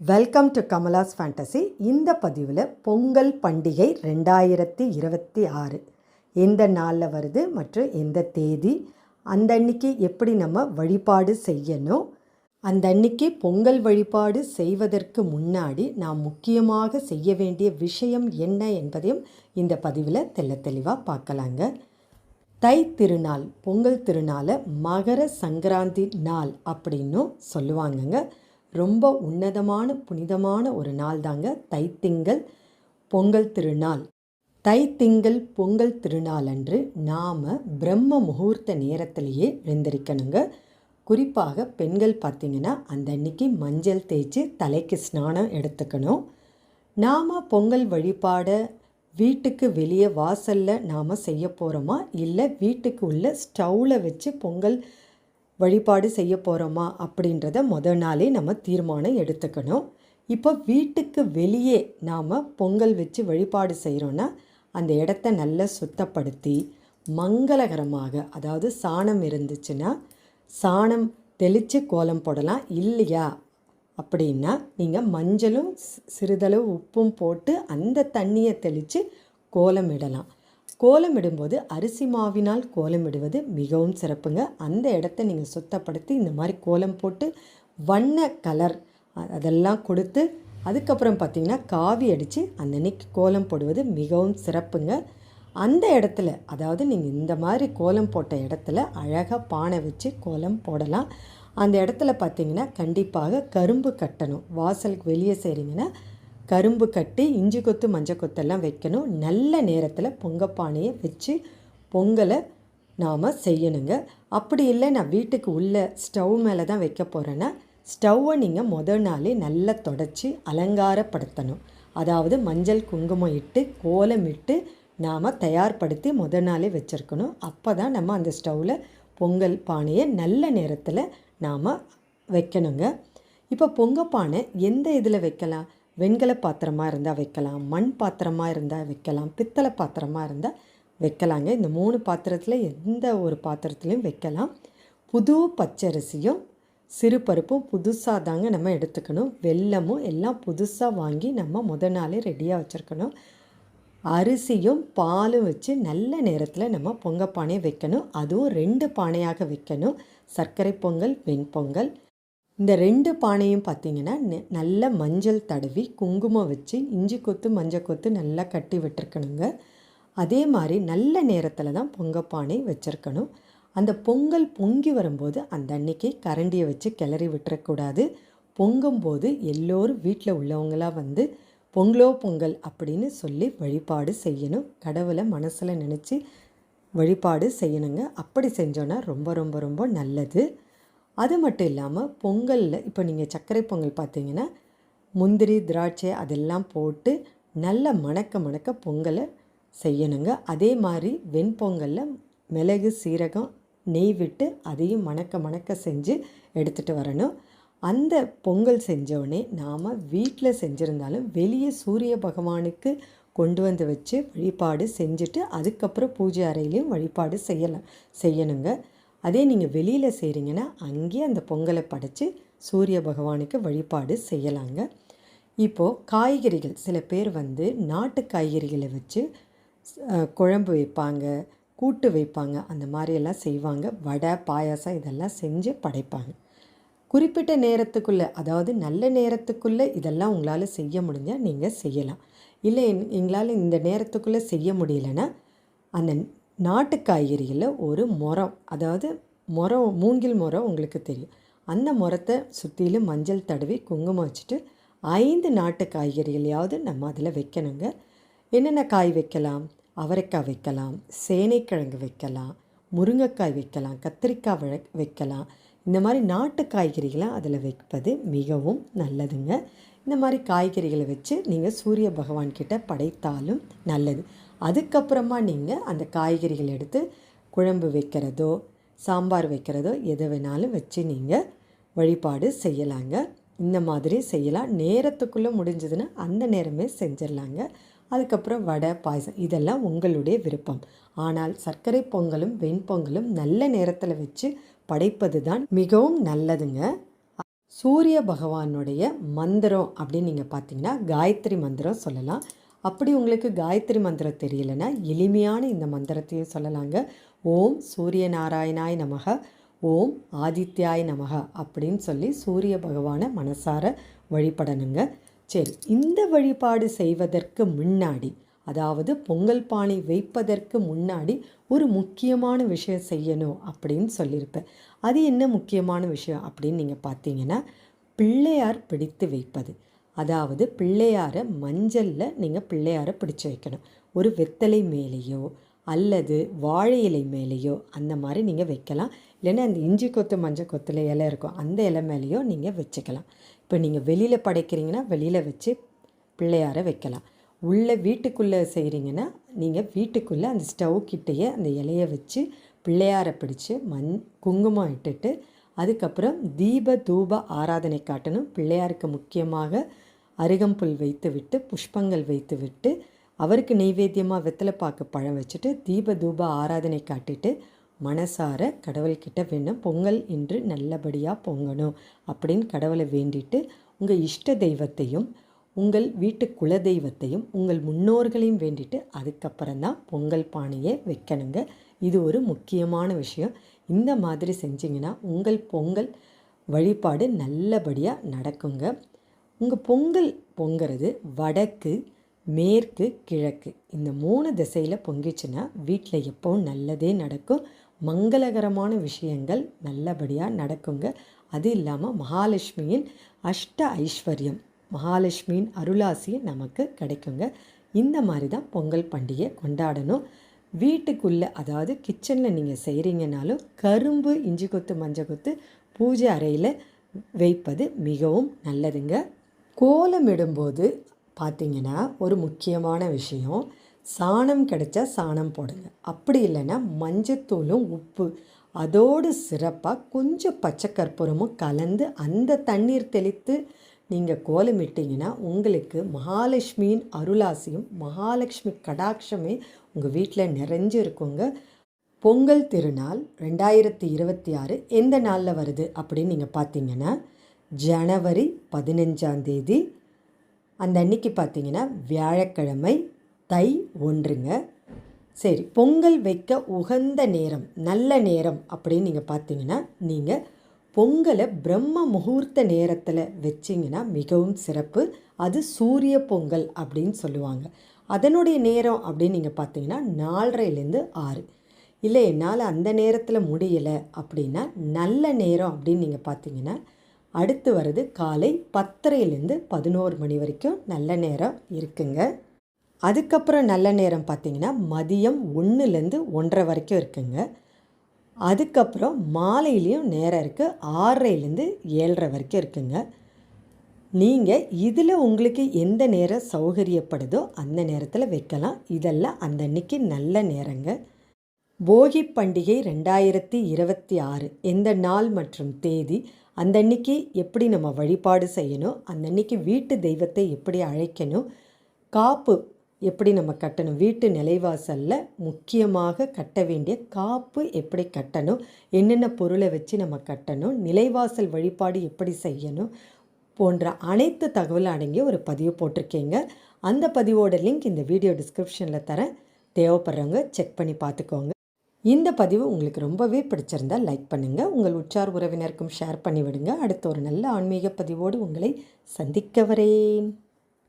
Welcome to Kamala's fantasy இந்த பதிவில் பொங்கல் பண்டிகை ரெண்டாயிரத்தி இருபத்தி ஆறு. எந்த நாளில் வருது மற்றும் எந்த தேதி? அந்த அன்னைக்கு எப்படி நம்ம வழிபாடு செய்யணும்? அந்த அன்னைக்கு பொங்கல் வழிபாடு செய்வதற்கு முன்னாடி நாம் முக்கியமாக செய்ய வேண்டிய விஷயம் என்ன என்பதையும் இந்த பதிவில் தெல்ல தெளிவாக பார்க்கலாங்க. தை திருநாள் பொங்கல் திருநாளை மகர சங்கராந்தி நாள் அப்படின்னும் சொல்லுவாங்கங்க. ரொம்ப உன்னதமான புனிதமான ஒரு நாள் தாங்க தைத்திங்கள் பொங்கல் திருநாள். தைத்திங்கள் பொங்கல் திருநாள் அன்று நாம் பிரம்ம முகூர்த்த நேரத்திலேயே எழுந்திருக்கணுங்க. குறிப்பாக பெண்கள் பார்த்திங்கன்னா அந்த அன்னைக்கு மஞ்சள் தேய்ச்சி தலைக்கு ஸ்நானம் எடுத்துக்கணும். நாம் பொங்கல் வழிபாடை வீட்டுக்கு வெளியே வாசலில் நாம் செய்ய போகிறோமா இல்லை வீட்டுக்கு உள்ள ஸ்டவ்வில் வச்சு பொங்கல் வழிபாடு செய்ய போகிறோமா அப்படின்றத முத நாளே நம்ம தீர்மானம் எடுத்துக்கணும். இப்போ வீட்டுக்கு வெளியே நாம் பொங்கல் வச்சு வழிபாடு செய்கிறோன்னா அந்த இடத்த நல்லா சுத்தப்படுத்தி மங்களகரமாக அதாவது சாணம் இருந்துச்சுன்னா சாணம் தெளித்து கோலம் போடலாம். இல்லையா? அப்படின்னா நீங்கள் மஞ்சளும் சி- சிறிதளவு உப்பும் போட்டு அந்த தண்ணியை தெளித்து கோலம் இடலாம் கோலம் இடும்போது அரிசி மாவினால் கோலம் இடுவது மிகவும் சிறப்புங்க. அந்த இடத்த நீங்கள் சுத்தப்படுத்தி இந்த மாதிரி கோலம் போட்டு வண்ண கலர் அதெல்லாம் கொடுத்து அதுக்கப்புறம் பார்த்திங்கன்னா காவி அடித்து அந்த கோலம் போடுவது மிகவும் சிறப்புங்க. அந்த இடத்துல அதாவது நீங்கள் இந்த மாதிரி கோலம் போட்ட இடத்துல அழகாக பானை வச்சு கோலம் போடலாம். அந்த இடத்துல பார்த்தீங்கன்னா கண்டிப்பாக கரும்பு கட்டணும். வாசலுக்கு வெளியே செய்கிறீங்கன்னா கரும்பு கட்டி இஞ்சி கொத்து மஞ்சள் கொத்தெல்லாம் வைக்கணும். நல்ல நேரத்தில் பொங்கப்பானையை வச்சு பொங்கலை நாம் செய்யணுங்க. அப்படி இல்லை நான் வீட்டுக்கு உள்ள ஸ்டவ் மேலே தான் வைக்க போகிறேன்னா ஸ்டவ்வை நீங்கள் முதல் நாளே நல்லா தொடச்சி அலங்காரப்படுத்தணும். அதாவது மஞ்சள் குங்குமம் இட்டு கோலம் இட்டு நாம் தயார்படுத்தி முதல் நாளே வச்சுருக்கணும். அப்போ தான் நம்ம அந்த ஸ்டவ்வில் பொங்கல் பானையை நல்ல நேரத்தில் நாம் வைக்கணுங்க. இப்போ பொங்கப்பானை எந்த இதில் வைக்கலாம்? வெண்கல பாத்திரமாக இருந்தால் வைக்கலாம் மண் பாத்திரமாக இருந்தால் வைக்கலாம் பித்தளை பாத்திரமாக இருந்தால் வைக்கலாங்க. இந்த மூணு பாத்திரத்தில் எந்த ஒரு பாத்திரத்துலையும் வைக்கலாம். புது பச்சரிசியும் சிறு பருப்பும் புதுசாக தாங்க நம்ம எடுத்துக்கணும். வெல்லமும் எல்லாம் புதுசாக வாங்கி நம்ம முத நாளே ரெடியாக வச்சுருக்கணும். அரிசியும் பாலும் வச்சு நல்ல நேரத்தில் நம்ம பொங்க பானையை வைக்கணும். அதுவும் ரெண்டு பானையாக வைக்கணும். சர்க்கரை பொங்கல் வெண்பொங்கல் இந்த ரெண்டு பானையும் பார்த்தீங்கன்னா நெ- நல்ல மஞ்சள் தடவி குங்குமம் வச்சு இஞ்சி கொத்து மஞ்சள் கொத்து நல்லா கட்டி விட்டுருக்கணுங்க. அதே மாதிரி நல்ல நேரத்தில் தான் பொங்க பானை வச்சுருக்கணும். அந்த பொங்கல் பொங்கி வரும்போது அந்த அன்னைக்கு கரண்டியை வச்சு கிளறி விட்டுறக்கூடாது. பொங்கும்போது எல்லோரும் வீட்டில் உள்ளவங்களாக வந்து பொங்கலோ பொங்கல் அப்படின்னு சொல்லி வழிபாடு செய்யணும். கடவுளை மனசில் நினச்சி வழிபாடு செய்யணுங்க. அப்படி செஞ்சோன்னா ரொம்ப ரொம்ப ரொம்ப நல்லது. அது மட்டும் இல்லாமல் பொங்கலில் இப்போ நீங்கள் சர்க்கரை பொங்கல் பார்த்தீங்கன்னா முந்திரி திராட்சை அதெல்லாம் போட்டு நல்ல மணக்க மணக்க பொங்கலை செய்யணுங்க. அதே மாதிரி வெண்பொங்கலில் மிளகு சீரகம் நெய் விட்டு அதையும் மணக்க மணக்க செஞ்சு எடுத்துகிட்டு வரணும். அந்த பொங்கல் செஞ்சோடனே நாம் வீட்டில் செஞ்சுருந்தாலும் வெளியே சூரிய பகவானுக்கு கொண்டு வந்து வச்சு வழிபாடு செஞ்சுட்டு அதுக்கப்புறம் பூஜை அறையிலையும் வழிபாடு செய்யலாம் செய்யணுங்க. அதே நீங்கள் வெளியில் செய்கிறீங்கன்னா அங்கேயே அந்த பொங்கலை படைத்து சூரிய பகவானுக்கு வழிபாடு செய்யலாங்க. இப்போது காய்கறிகள் சில பேர் வந்து நாட்டு காய்கறிகளை வச்சு குழம்பு வைப்பாங்க கூட்டு வைப்பாங்க அந்த மாதிரியெல்லாம் செய்வாங்க. வடை பாயாசம் இதெல்லாம் செஞ்சு படைப்பாங்க. குறிப்பிட்ட நேரத்துக்குள்ளே அதாவது நல்ல நேரத்துக்குள்ளே இதெல்லாம் உங்களால் செய்ய முடிஞ்சால் நீங்கள் செய்யலாம். இல்லை என்- எங்களால் இந்த நேரத்துக்குள்ளே செய்ய முடியலன்னா அந்த நாட்டு காய்கறிகளில் ஒரு முறம் அதாவது முறம் மூங்கில் முறம் உங்களுக்கு தெரியும். அந்த முறத்தை சுற்றிலும் மஞ்சள் தடவி குங்குமம் வச்சுட்டு ஐந்து நாட்டு காய்கறிகளையாவது நம்ம அதில் வைக்கணுங்க. என்னென்ன காய் வைக்கலாம்? அவரைக்காய் வைக்கலாம் சேனைக்கிழங்கு வைக்கலாம் முருங்கைக்காய் வைக்கலாம் கத்திரிக்காய் வழ- வைக்கலாம். இந்த மாதிரி நாட்டு காய்கறிகளை அதில் வைப்பது மிகவும் நல்லதுங்க. இந்த மாதிரி காய்கறிகளை வச்சு நீங்கள் சூரிய பகவான்கிட்ட படைத்தாலும் நல்லது. அதுக்கப்புறமா நீங்கள் அந்த காய்கறிகளை எடுத்து குழம்பு வைக்கிறதோ சாம்பார் வைக்கிறதோ எதை வேணாலும் வச்சு நீங்கள் வழிபாடு செய்யலாங்க. இந்த மாதிரி செய்யலாம். நேரத்துக்குள்ளே முடிஞ்சதுன்னா அந்த நேரமே செஞ்சிடலாங்க. அதுக்கப்புறம் வடை பாயசம் இதெல்லாம் உங்களுடைய விருப்பம். ஆனால் சர்க்கரை பொங்கலும் வெண்பொங்கலும் நல்ல நேரத்தில் வச்சு படைப்பது தான் மிகவும் நல்லதுங்க. சூரிய பகவானுடைய மந்திரம் அப்படின்னு நீங்கள் பார்த்தீங்கன்னா காயத்ரி மந்திரம் சொல்லலாம். அப்படி உங்களுக்கு காயத்ரி மந்திரம் தெரியலனா எளிமையான இந்த மந்திரத்தையும் சொல்லலாங்க. ஓம் சூரிய நாராயணாய் நமக ஓம் ஆதித்யாய் நமக அப்படின்னு சொல்லி சூரிய பகவானை மனசார வழிபடணுங்க. சரி இந்த வழிபாடு செய்வதற்கு முன்னாடி அதாவது பொங்கல் பானை வைப்பதற்கு முன்னாடி ஒரு முக்கியமான விஷயம் செய்யணும் அப்படின்னு சொல்லியிருப்பேன். அது என்ன முக்கியமான விஷயம் அப்படின்னு நீங்கள் பார்த்தீங்கன்னா பிள்ளையார் பிடித்து வைப்பது. அதாவது பிள்ளையாரை மஞ்சளில் நீங்கள் பிள்ளையாரை பிடிச்சு வைக்கணும். ஒரு வெத்தலை மேலேயோ அல்லது வாழை இலை மேலேயோ அந்த மாதிரி நீங்கள் வைக்கலாம். இல்லைன்னா அந்த இஞ்சி கொத்து மஞ்சள் கொத்தில் இலை இருக்கும் அந்த இலை மேலேயோ நீங்கள் வச்சுக்கலாம். இப்போ நீங்கள் வெளியில் படைக்கிறீங்கன்னா வெளியில் வச்சு பிள்ளையாரை வைக்கலாம். உள்ளே வீட்டுக்குள்ளே செய்கிறீங்கன்னா நீங்கள் வீட்டுக்குள்ளே அந்த ஸ்டவ் கிட்டேயே அந்த இலையை வச்சு பிள்ளையாரை பிடிச்சி மண் குங்குமம் இட்டுட்டு அதுக்கப்புறம் தீப தூப ஆராதனை காட்டணும். பிள்ளையாருக்கு முக்கியமாக அருகம்புல் வைத்து விட்டு புஷ்பங்கள் வைத்து விட்டு அவருக்கு நெய்வேத்தியமாக வெத்தலைப்பாக்கு பழம் வச்சுட்டு தீப தூப ஆராதனை காட்டிட்டு மனசார கடவுள்கிட்ட வேணும் பொங்கல் இன்று நல்லபடியாக பொங்கணும் அப்படின்னு கடவுளை வேண்டிட்டு உங்கள் இஷ்ட தெய்வத்தையும் உங்கள் வீட்டு குலதெய்வத்தையும் உங்கள் முன்னோர்களையும் வேண்டிட்டு அதுக்கப்புறம் தான் பொங்கல் பானையை வைக்கணுங்க. இது ஒரு முக்கியமான விஷயம். இந்த மாதிரி செஞ்சிங்கன்னா உங்கள் பொங்கல் வழிபாடு நல்லபடியாக நடக்குங்க. உங்கள் பொங்கல் பொங்கிறது வடக்கு மேற்கு கிழக்கு இந்த மூணு திசையில் பொங்கிச்சுன்னா வீட்டில் எப்போவும் நல்லதே நடக்கும். மங்களகரமான விஷயங்கள் நல்லபடியாக நடக்குங்க. அது இல்லாமல் மகாலட்சுமியின் அஷ்ட ஐஸ்வர்யம். மகாலட்சுமியின் அருளாசி நமக்கு கிடைக்குங்க. இந்த மாதிரி தான் பொங்கல் பண்டிகை கொண்டாடணும். வீட்டுக்குள்ளே அதாவது கிச்சனில் நீங்கள் செய்கிறீங்கனாலும் கரும்பு இஞ்சி கொத்து மஞ்சள் கொத்து பூஜை அறையில் வைப்பது மிகவும் நல்லதுங்க. கோலமிடும்போது பார்த்திங்கன்னா ஒரு முக்கியமான விஷயம் சாணம் கிடைச்சா சாணம் போடுங்க. அப்படி இல்லைன்னா மஞ்சத்தூளும் உப்பு அதோடு சிறப்பாக கொஞ்சம் பச்சை கற்பூரமும் கலந்து அந்த தண்ணீர் தெளித்து நீங்கள் கோலமிட்டிங்கன்னா உங்களுக்கு மகாலட்சுமியின் அருளாசியும் மகாலட்சுமி கடாட்சமே உங்கள் வீட்டில் நிறைஞ்சு இருக்குங்க பொங்கல் திருநாள் ரெண்டாயிரத்தி இருபத்தி ஆறு எந்த நாளில் வருது அப்படின்னு நீங்கள் பார்த்தீங்கன்னா ஜனவரி பதினஞ்சாந்தேதி அந்த அன்னைக்கு பார்த்தீங்கன்னா வியாழக்கிழமை தை ஒன்றுங்க. சரி பொங்கல் வைக்க உகந்த நேரம் நல்ல நேரம் அப்படின்னு நீங்கள் பார்த்தீங்கன்னா நீங்கள் பொங்கலை பிரம்ம முகூர்த்த நேரத்தில் வச்சிங்கன்னா மிகவும் சிறப்பு. அது சூரிய பொங்கல் அப்படின்னு சொல்லுவாங்க. அதனுடைய நேரம் அப்படின்னு நீங்கள் பார்த்தீங்கன்னா நாலரைலேருந்து ஆறு. இல்லை என்னால் அந்த நேரத்தில் முடியலை அப்படின்னா நல்ல நேரம் அப்படின்னு நீங்கள் பார்த்தீங்கன்னா அடுத்து வர்றது காலை பத்தரைலேருந்து பதினோரு மணி வரைக்கும் நல்ல நேரம் இருக்குங்க. அதுக்கப்புறம் நல்ல நேரம் பார்த்திங்கன்னா மதியம் ஒன்றுலேருந்து ஒன்றரை வரைக்கும் இருக்குங்க. அதுக்கப்புறம் மாலையிலையும் நேரம் இருக்குது ஆறரைலேருந்து ஏழரை வரைக்கும் இருக்குங்க. நீங்கள் இதில் உங்களுக்கு எந்த நேரம் சௌகரியப்படுதோ அந்த நேரத்தில் வைக்கலாம். இதெல்லாம் அந்த அன்னைக்கு நல்ல நேரங்க. போகி பண்டிகை ரெண்டாயிரத்தி இருபத்தி ஆறு எந்த நாள் மற்றும் தேதி அந்த அன்னைக்கு எப்படி நம்ம வழிபாடு செய்யணும் அந்த அன்னைக்கு வீட்டு தெய்வத்தை எப்படி அழைக்கணும் காப்பு எப்படி நம்ம கட்டணும்? வீட்டு நிலைவாசலில் முக்கியமாக கட்ட வேண்டிய காப்பு எப்படி கட்டணும்? என்னென்ன பொருளை வச்சு நம்ம கட்டணும்? நிலைவாசல் வழிபாடு எப்படி செய்யணும்? போன்ற அனைத்து தகவலும் அடங்கிய ஒரு பதிவு போட்டிருக்கீங்க. அந்த பதிவோட லிங்க் இந்த வீடியோ டிஸ்கிரிப்ஷனில் தரேன். தேவைப்படுறவங்க செக் பண்ணி பார்த்துக்கோங்க. இந்த பதிவு உங்களுக்கு ரொம்பவே பிடிச்சிருந்தால் லைக் பண்ணுங்கள் உங்கள் உற்றார் உறவினருக்கும் ஷேர் பண்ணிவிடுங்க. அடுத்த ஒரு நல்ல ஆன்மீக பதிவோடு உங்களை சந்திக்க வரேன்.